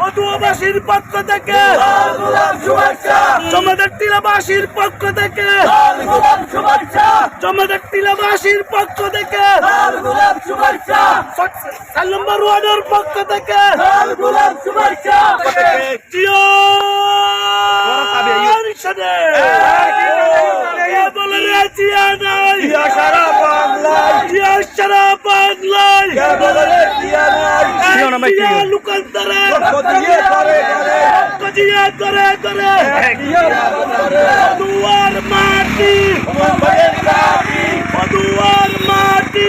মধুবাসীর পক্ষ থেকে। জমাদার টিলাবাসীর পক্ষ থেকে। জমাদার টিলাবাসীর পক্ষ থেকে। সাত নম্বর ওয়ার্ডের পক্ষ থেকে। জিও আরিশাদে। কে বলে রে জিয়া নাই জিয়া সারা বাংলায় এই জিয়া লোকান্তরে জিয়া করে করে দুয়ার মাটি দুয়ার মাটি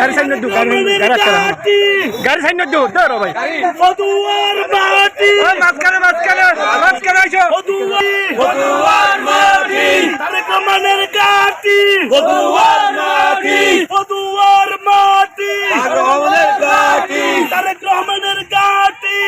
গাড়ি সাইড দু গাড়ি গাড়ি আটকা ঘাটি গাড়ি সাইড দু ধরো ভাই। দুয়ার মাটি। মাঝখানে মাঝখানে মাঝখানে আইসো। দুয়ার মাটি। তারেক রহমানের ঘাটি দুয়ার মাটি। দুয়ার মাটি। তারেক রহমানের ঘাটি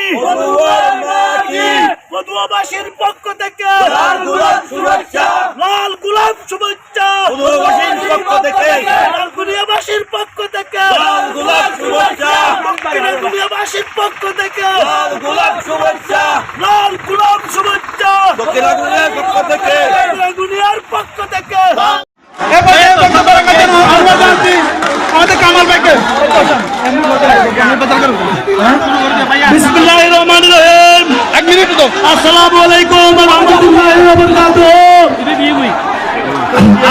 দুয়ার মাটি। মধুয়াবাসীর পক্ষ থেকে লাল গোলাপ শুভেচ্ছা লাল গোলাপ শুভেচ্ছা মধুয়াবাসীর পক্ষ থেকে লাল গুলিয়াবাসীর পক্ষ থেকে লাল গোলাপ শুভেচ্ছা দক্ষিণের গুলিয়াবাসীর পক্ষ থেকে লাল গোলাপ শুভেচ্ছা লাল গোলাপ শুভেচ্ছা পক্ষ থেকে গুলিয়ার পক্ষ থেকে আমাদের কামাল ভাইকে। বিসমিল্লাহির রহমানির রহিম। এক মিনিট তো। আসসালামু আলাইকুম ওয়া রাহমাতুল্লাহি ওয়া বারাকাতুহু।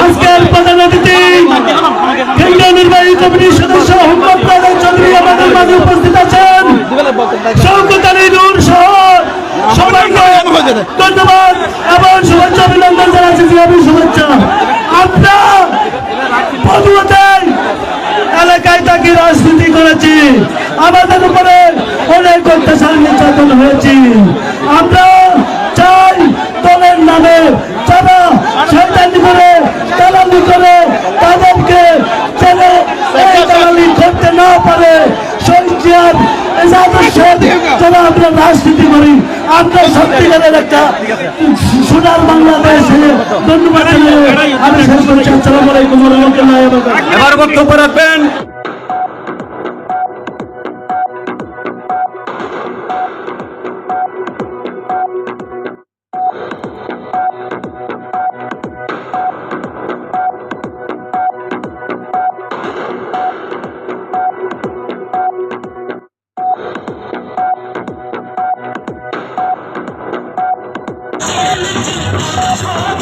আজকের প্রধান অতিথি কেন্দ্রীয় নির্বাহী কমিটির সদস্য মোহাম্মদ কাদের চৌধুরী আমাদের মাঝে উপস্থিত আছেন। শওকত আলী নূর সহ সবাইকে ধন্যবাদ এবং করেছি। আমাদের উপরে অনেক অত্যাচার নির্যাতন হয়েছে। আমরা চাই দলের নামে যারা শয়তানি করে, দালালি করে, তাদেরকে যেন এই করতে না পারে। আমরা রাজনীতি করি, আমরা সত্যিকারের একটা সোনার বাংলাদেশে ধন্যবাদ এবার বক্তব্য রাখবেন I'm sorry.